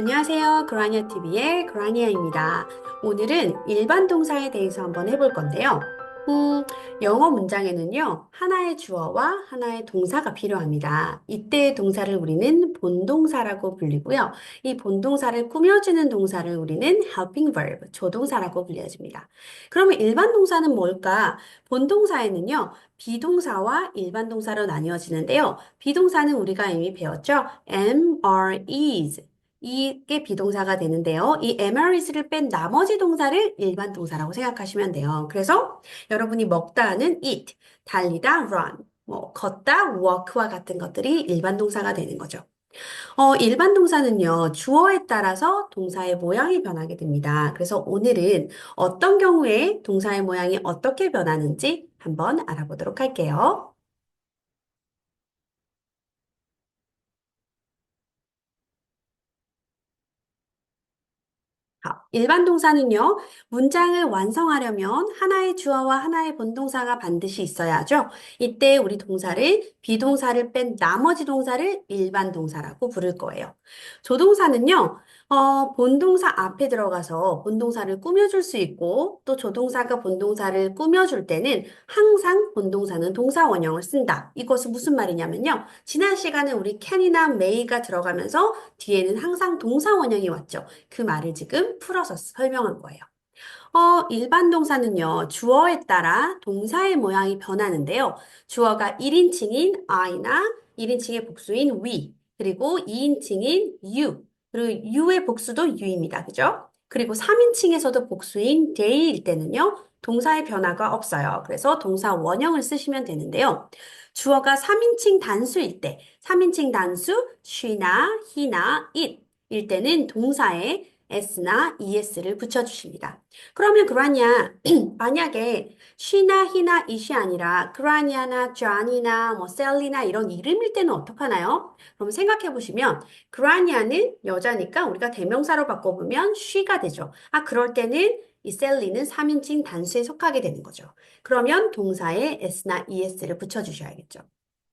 안녕하세요. 그라니아 TV의 그라니아입니다. 오늘은 일반 동사에 대해서 한번 해볼 건데요. 음, 영어 문장에는요, 하나의 주어와 하나의 동사가 필요합니다. 이때의 동사를 우리는 본동사라고 불리고요. 이 본동사를 꾸며주는 동사를 우리는 helping verb, 조동사라고 불려집니다. 그러면 일반 동사는 뭘까? 본동사에는요, 비동사와 일반 동사로 나뉘어지는데요. 비동사는 우리가 이미 배웠죠? am, are, is. 이게 비동사가 되는데요. 이 MREs를 뺀 나머지 동사를 일반 동사라고 생각하시면 돼요. 그래서 여러분이 먹다 하는 eat, 달리다 run, 뭐 걷다 walk와 같은 것들이 일반 동사가 되는 거죠. 어, 일반 동사는요, 주어에 따라서 동사의 모양이 변하게 됩니다. 그래서 오늘은 어떤 경우에 동사의 모양이 어떻게 변하는지 한번 알아보도록 할게요. 자, 일반 동사는요, 문장을 완성하려면 하나의 주어와 하나의 본동사가 반드시 있어야죠. 이때 우리 동사를, 비동사를 뺀 나머지 동사를 일반 동사라고 부를 거예요. 조동사는요, 어, 본동사 앞에 들어가서 본동사를 꾸며줄 수 있고, 또 조동사가 본동사를 꾸며줄 때는 항상 본동사는 동사 원형을 쓴다. 이것은 무슨 말이냐면요. 지난 시간에 우리 can이나 may가 들어가면서 뒤에는 항상 동사 원형이 왔죠. 그 말을 지금 풀어서 설명한 거예요. 어, 일반 동사는요, 주어에 따라 동사의 모양이 변하는데요. 주어가 1인칭인 I나 1인칭의 복수인 we, 그리고 2인칭인 you, 그리고 you의 복수도 you입니다. 그죠? 그리고 3인칭에서도 복수인 they일 때는요, 동사의 변화가 없어요. 그래서 동사 원형을 쓰시면 되는데요. 주어가 3인칭 단수일 때, 3인칭 단수 she나 he나 it 일 때는 동사에 s나 es를 붙여주십니다. 그러면 그라니아 만약에 she나 he나 it이 아니라 그라니아나 john이나 뭐 셀리나 이런 이름일 때는 어떡하나요? 그럼 생각해 보시면 그라니아는 여자니까 우리가 대명사로 바꿔보면 she가 되죠. 아 그럴 때는 이 셀리는 3인칭 단수에 속하게 되는 거죠. 그러면 동사에 s나 es를 붙여주셔야겠죠.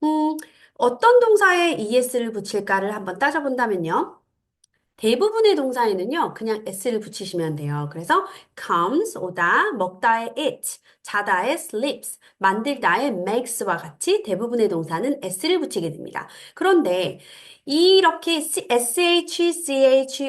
음, 어떤 동사에 es를 붙일까를 한번 따져본다면요. 대부분의 동사에는요, 그냥 s를 붙이시면 돼요. 그래서 comes, 오다, 먹다의 eat, 자다의 sleeps, 만들다의 makes와 같이 대부분의 동사는 s를 붙이게 됩니다. 그런데 이렇게 sh,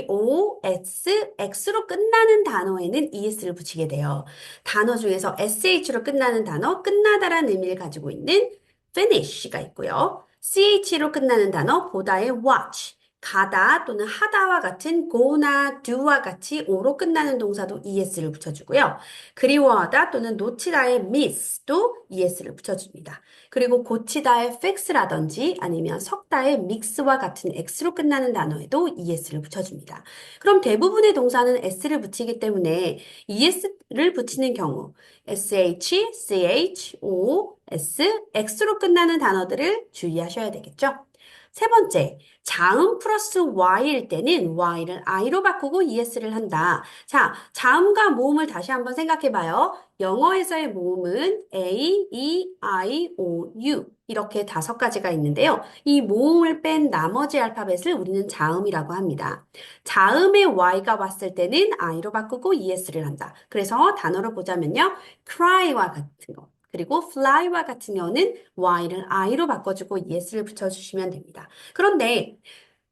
cho, s, x로 끝나는 단어에는 es를 붙이게 돼요. 단어 중에서 sh로 끝나는 단어, 끝나다라는 의미를 가지고 있는 finish가 있고요. ch로 끝나는 단어, 보다의 watch, 가다 또는 하다와 같은 go나 do와 같이 o로 끝나는 동사도 es를 붙여주고요. 그리워하다 또는 놓치다의 miss도 es를 붙여줍니다. 그리고 고치다의 fix라든지 아니면 섞다의 mix와 같은 x로 끝나는 단어에도 es를 붙여줍니다. 그럼 대부분의 동사는 s를 붙이기 때문에 es를 붙이는 경우 sh, ch, o, s, x로 끝나는 단어들을 주의하셔야 되겠죠? 세 번째, 자음 플러스 y일 때는 y를 i로 바꾸고 es를 한다. 자, 자음과 모음을 다시 한번 생각해 봐요. 영어에서의 모음은 a, e, i, o, u 이렇게 다섯 가지가 있는데요. 이 모음을 뺀 나머지 알파벳을 우리는 자음이라고 합니다. 자음의 y가 왔을 때는 i로 바꾸고 es를 한다. 그래서 단어로 보자면요. cry와 같은 거. 그리고 fly와 같은 경우는 y를 i로 바꿔주고 es를 붙여주시면 됩니다. 그런데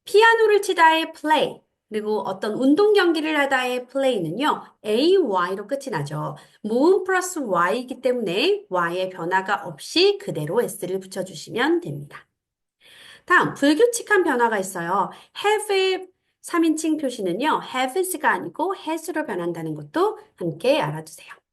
피아노를 치다의 play, 그리고 어떤 운동 경기를 하다의 play는요, AY로 끝이 나죠. 모음 플러스 Y이기 때문에 Y의 변화가 없이 그대로 S를 붙여주시면 됩니다. 다음, 불규칙한 변화가 있어요. have의 3인칭 표시는요, haves가 아니고 has로 변한다는 것도 함께 알아두세요.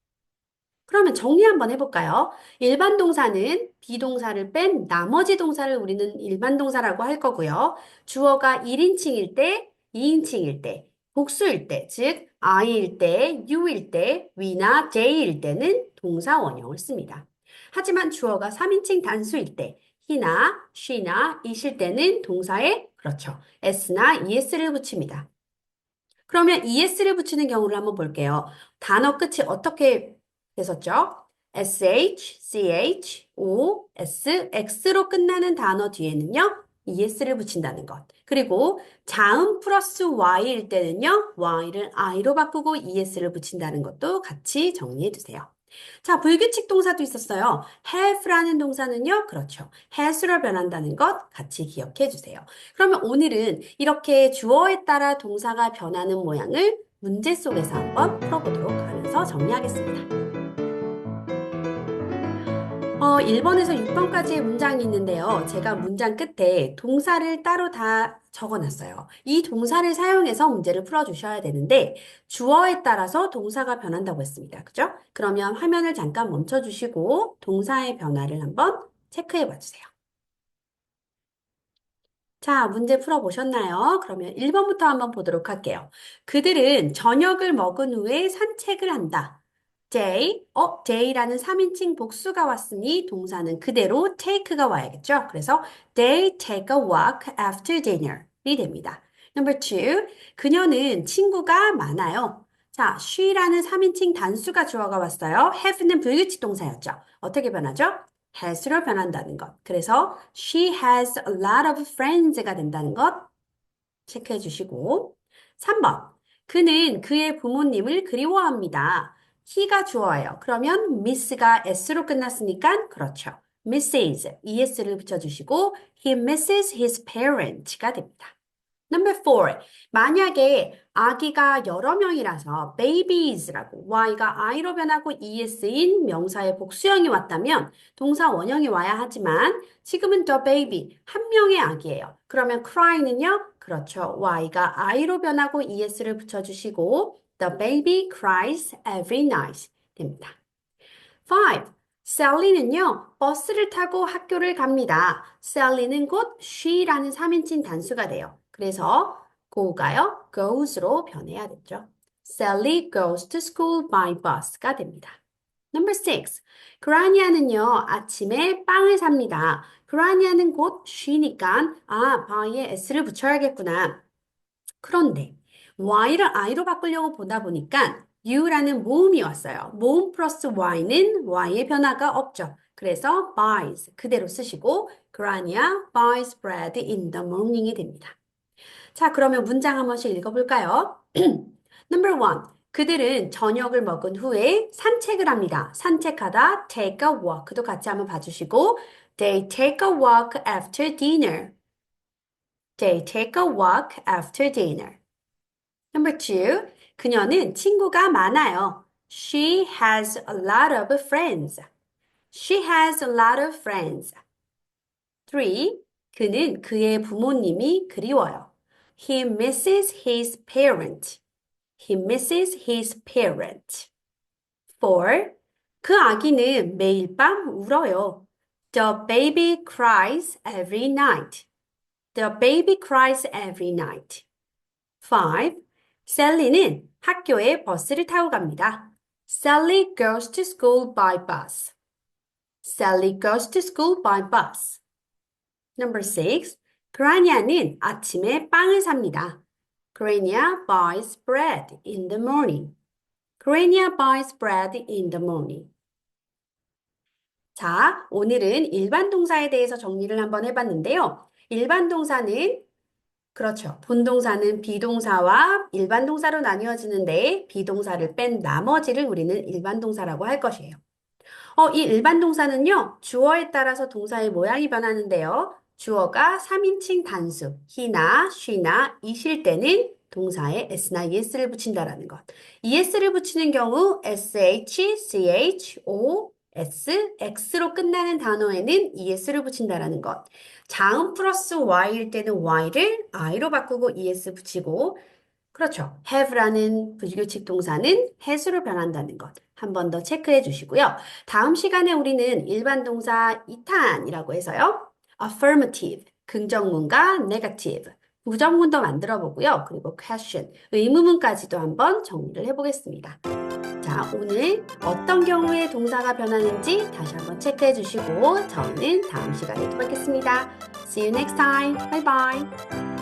그러면 정리 한번 해볼까요? 일반 동사는 비동사를 뺀 나머지 동사를 우리는 일반 동사라고 할 거고요. 주어가 1인칭일 때, 2인칭일 때, 복수일 때, 즉 I일 때, U일 때, we나 they일 때는 동사 원형을 씁니다. 하지만 주어가 3인칭 단수일 때, he나 she나 it일 때는 동사에 그렇죠. s나 es를 붙입니다. 그러면 es를 붙이는 경우를 한번 볼게요. 단어 끝이 어떻게 됐었죠? sh, ch, o, s, x로 끝나는 단어 뒤에는요. es를 붙인다는 것. 그리고 자음 플러스 y일 때는요, y를 i로 바꾸고 es를 붙인다는 것도 같이 정리해 두세요. 자, 불규칙 동사도 있었어요. have라는 동사는요, 그렇죠. has로 변한다는 것 같이 기억해 주세요. 그러면 오늘은 이렇게 주어에 따라 동사가 변하는 모양을 문제 속에서 한번 풀어보도록 하면서 정리하겠습니다. 어, 1번에서 6번까지의 문장이 있는데요. 제가 문장 끝에 동사를 따로 다 적어놨어요. 이 동사를 사용해서 문제를 풀어주셔야 되는데 주어에 따라서 동사가 변한다고 했습니다. 그죠? 그러면 화면을 잠깐 멈춰주시고 동사의 변화를 한번 체크해 봐주세요. 자, 문제 풀어보셨나요? 그러면 1번부터 한번 보도록 할게요. 그들은 저녁을 먹은 후에 산책을 한다. Day, 어, day라는 3인칭 복수가 왔으니 동사는 그대로 take가 와야겠죠? 그래서 they take a walk after dinner이 됩니다. Number two, 그녀는 친구가 많아요. 자, she라는 3인칭 단수가 주어가 왔어요. have는 불규칙 동사였죠. 어떻게 변하죠? has로 변한다는 것. 그래서 she has a lot of friends가 된다는 것 체크해 주시고 3번, 그는 그의 부모님을 그리워합니다. He가 주어예요. 그러면 miss가 s로 끝났으니까 그렇죠. misses, es를 붙여주시고 he misses his parents가 됩니다. Number four. 만약에 아기가 여러 명이라서 babies라고 y가 i로 변하고 es인 명사의 복수형이 왔다면 동사 원형이 와야 하지만 지금은 the baby 한 명의 아기예요. 그러면 cry는요? 그렇죠. y가 i로 변하고 es를 붙여주시고 the baby cries every night 됩니다. 5. 셀리는요, 버스를 타고 학교를 갑니다. 셀리는 곧 she라는 3인칭 단수가 돼요. 그래서 go가요, goes로 변해야 되죠. Sally goes to school by bus가 됩니다. Number 6. 그라니아는요, 아침에 빵을 삽니다. 그라니아는 곧 she니까, 아, by에 s를 붙여야겠구나. 그런데, y를 i로 바꾸려고 보다 보니까, U라는 모음이 왔어요. 모음 플러스 Y는 Y의 변화가 없죠. 그래서 buys 그대로 쓰시고 Grania buys bread in the morning이 됩니다. 자, 그러면 문장 한 번씩 읽어볼까요? Number one. 그들은 저녁을 먹은 후에 산책을 합니다. 산책하다 take a walk도 같이 한번 봐주시고 They take a walk after dinner. They take a walk after dinner. Number two. 그녀는 친구가 많아요. She has a lot of friends. She has a lot of friends. 3. 그는 그의 부모님이 그리워요. He misses his parent. He misses his parent. 4. 그 아기는 매일 밤 울어요. The baby cries every night. The baby cries every night. 5. 셀리는 학교에 버스를 타고 갑니다. Sally goes to school by bus. Sally goes to school by bus. Number 6. 그라니아는 아침에 빵을 삽니다. Grania buys bread in the morning. Grania buys bread in the morning. 자, 오늘은 일반 동사에 대해서 정리를 한번 해봤는데요. 일반 동사는 그렇죠. 본동사는 비동사와 일반 동사로 나뉘어지는데 비동사를 뺀 나머지를 우리는 일반 동사라고 할 것이에요. 어, 이 일반 동사는요, 주어에 따라서 동사의 모양이 변하는데요. 주어가 3인칭 단수, he나 she나 이실 때는 동사에 s나 es를 붙인다라는 것. es를 붙이는 경우 sh, ch, o, s, x로 끝나는 단어에는 es를 붙인다라는 것. 자음 플러스 y일 때는 y를 i로 바꾸고 es 붙이고 그렇죠. have라는 불규칙 동사는 has로 변한다는 것. 한 번 더 체크해 주시고요. 다음 시간에 우리는 일반 동사 2탄이라고 해서요. affirmative, 긍정문과 negative, 부정문도 만들어 보고요. 그리고 question, 의문문까지도 한번 정리를 해 보겠습니다. 자, 오늘 어떤 경우에 동사가 변하는지 다시 한번 체크해 주시고 저는 다음 시간에 또 뵙겠습니다. See you next time. Bye bye.